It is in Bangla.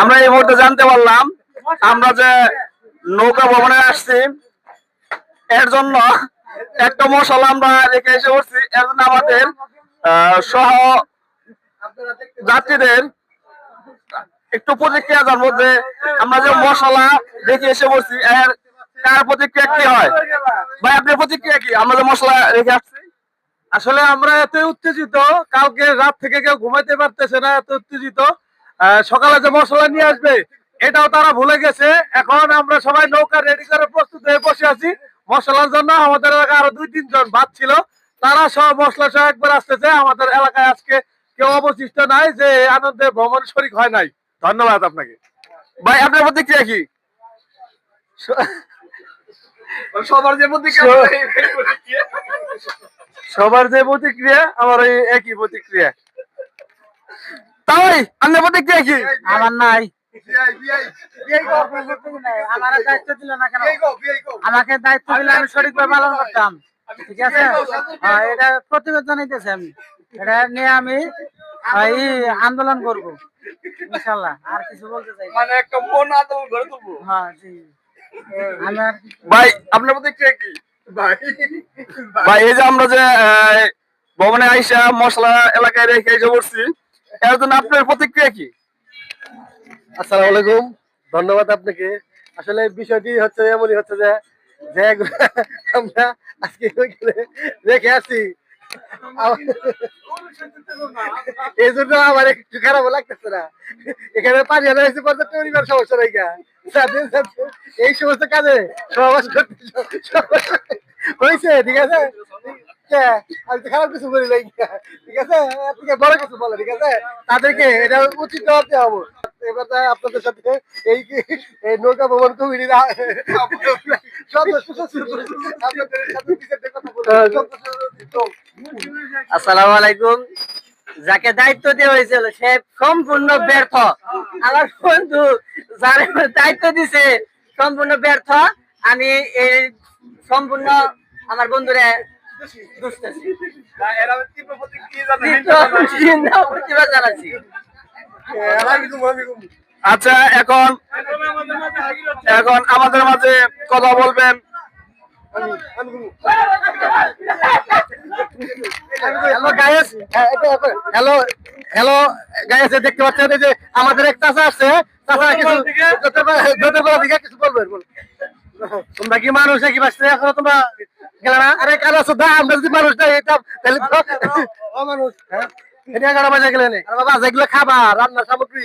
আমরা এই মুহূর্তে জানতে পারলাম, আমরা যে নৌকা ভবনে আসছি, এর জন্য একটা মশলা আমরা রেখে এসে পড়ছি। এর জন্য আমাদের সহ যাত্রীদের একটু প্রতিক্রিয়া জানব যে আমরা যে মশলা রেখে এসে পড়ছি, এর কার প্রতিক্রিয়া কি হয়? ভাই, আপনার প্রতিক্রিয়া কি? আমরা যে মশলা রেখে আসছি। আসলে আমরা এত উত্তেজিত, কালকে রাত থেকে কেউ ঘুমাইতে পারতেছে না, এত উত্তেজিত। সকালে যে মশলা নিয়ে আসবে এটাও তারা ভুলে গেছে। এখন আমরা সবাই নৌকা রেডি করে প্রস্তুত হয়ে বসে আছি। মশলার জন্য আমাদের এলাকায় আরও দুই তিনজন ভাত ছিল। তারা সব মশলা সহ একবার আসতেছে। আমাদের এলাকায় আজকে কেউ অবশিষ্ট নাই যে আনন্দে ভ্রমণ শরিক হয় নাই। ধন্যবাদ আপনাকে। ভাই আপনার প্রতিক্রিয়া কি? সবার যে প্রতিক্রিয়া সবার যে প্রতিক্রিয়া আমার এই একই প্রতিক্রিয়া। তাই আপনার প্রতিক্রিয়া কি আমার নাই। আমার দায়িত্ব দিল না কেন? আমাকে দায়িত্ব দিলে আমি সঠিকভাবে পালন করতাম। ঠিক আছে? হ্যাঁ, এটা প্রতিবাদ জানাইতেছি আমি। এটা নিয়ে আমি আন্দোলন করব। ইনশাল্লাহ আর কিছু বলতে চাই মানে একটা মন আন্দোলন গড়ে তুলবো। হ্যাঁ জি। ভাই আপনার প্রতিক্রিয়া কি ভাই এই যে আমরা যে আহ, ভবনে আইসা মশলা এলাকায় রেখে এসে পড়ছি এর আপনার প্রতিক্রিয়া কি? আসসালামু আলাইকুম। ধন্যবাদ আপনাকে। আসলে বিষয়টি হচ্ছে এমনই হচ্ছে যে যে আমরা আজকে রেখে আম- এই জন্য আমার একটু খারাপ লাগতেছে না। এখানে পানি আনা হয়েছে, পর্যাপ্ত পরিমাণ সমস্যা নাই এই সমস্ত কাজে সহবাস করতে হয়েছে, ঠিক আছে? কে? আমি তো খারাপ কিছু বলি নাই। ঠিক বলব। আসসালামু আলাইকুম। যাকে দায়িত্ব দেওয়া হয়েছিল, সে সম্পূর্ণ ব্যর্থ। আমার বন্ধু, যার দায়িত্ব দিছে, সম্পূর্ণ ব্যর্থ। আমি এই সম্পূর্ণ আমার বন্ধুরে আচ্ছা এখন এখন আমাদের মাঝে কথা বলবেন। Hello guys hello hello guys দেখতে পাচ্ছেন যে আমাদের এক চাচা আছে। চাচা কিছু যত যত কিছু বলবেন বল। তোমরা কি মানুষ নাকি বাঁচতে? এখনও তোমরা আরে আছো দা আমরা যদি মানুষ না এটা তাহলে তো মানুষ। হ্যাঁ? এটা এগারো বাজে গেলে বাবা যেগুলো খাবার রান্নার সামগ্রী।